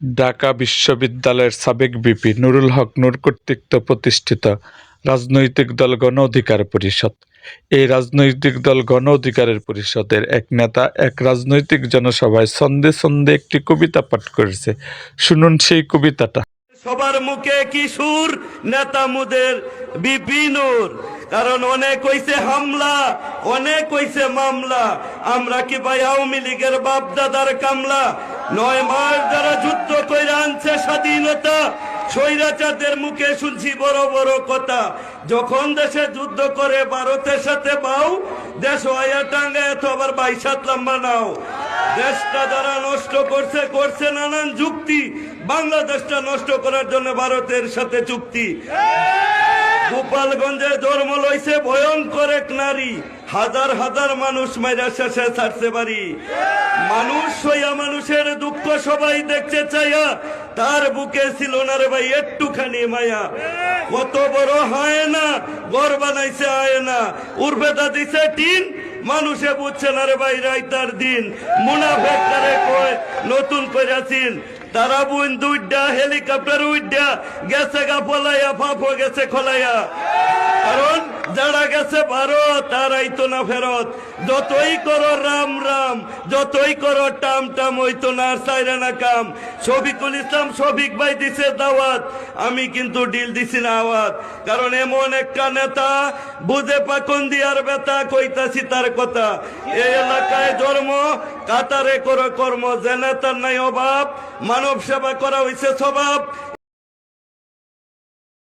ঢাকা বিশ্ববিদ্যালয়ের সাবেক ভিপি নুরুল হক নূর কর্তৃক প্রতিষ্ঠিত রাজনৈতিক দল গণ অধিকার পরিষদ। এই রাজনৈতিক দল গণ অধিকারের পরিষদের এক নেতা এক রাজনৈতিক জনসভায় ছন্দে ছন্দে একটি কবিতা পাঠ করেছে। শুনুন সেই কবিতাটা। সবার মুখে কিশোর নেতা মুদের বিপিনুর কারণ অনেক হইছে হামলা, অনেক হইছে মামলা। আমরা কি ভাই আওয়ামী লীগের বাপ দাদার কামলা? নয় মাস যারা যুদ্ধ করে আনছে স্বাধীনতা, স্বৈরাচারদের মুখে শুনছি বড় বড় কথা। যখন দেশে যুদ্ধ করে ভারতের সাথে পাও দেশ টাঙ্গে আবার বাইশাত লম্বা নাও। দেশটা যারা নষ্ট করছে করছে নানান যুক্তি। বাংলাদেশটা নষ্ট করার জন্য ভারতের সাথে চুক্তি। গোপালগঞ্জে জন্ম লইছে ভয়ঙ্কর এক নারী। হাজার হাজার মানুষ মাইরা শেষে ছাড়তে পারি। মানুষ হইয়া মানুষের দুঃখ সবাই দেখতে চাইয়া, তার বুকে ছিল না রে ভাই, একটুখানি মায়া। কত বড় হয় না গড় বানাইছে আয় না, উর্বেদা দিছে টিন, মানুষে বুঝছে না রে ভাই, রাইতার দিন। মুনাফেক তারে কয়, নতুন কইরাছিন। তারা বুন দুইটা হেলিকপ্টার উইডা, গেছে গা পলাইয়া, ফাফো গেছে খলাইয়া। কারণ যারা গেছে ভারত তারাই তো না ফেরত। যতই করো রাম রাম, যতই করো টাম টাম হইতো না আর চাইরে না কাম। শফিকুল ইসলাম শফিক ভাই দিছে দাওয়াত, আমি কিন্তু ডিল দিছি না আওয়াত কারণ এমন একটা নেতা, বুঝে পাকন দিয়ার বেতা কইতাছি তার কথা। এই এলাকায় জন্ম, কাতারে করো কর্ম, যে নেতার নাই অভাব, মানব সেবা করা হইছে স্বভাব।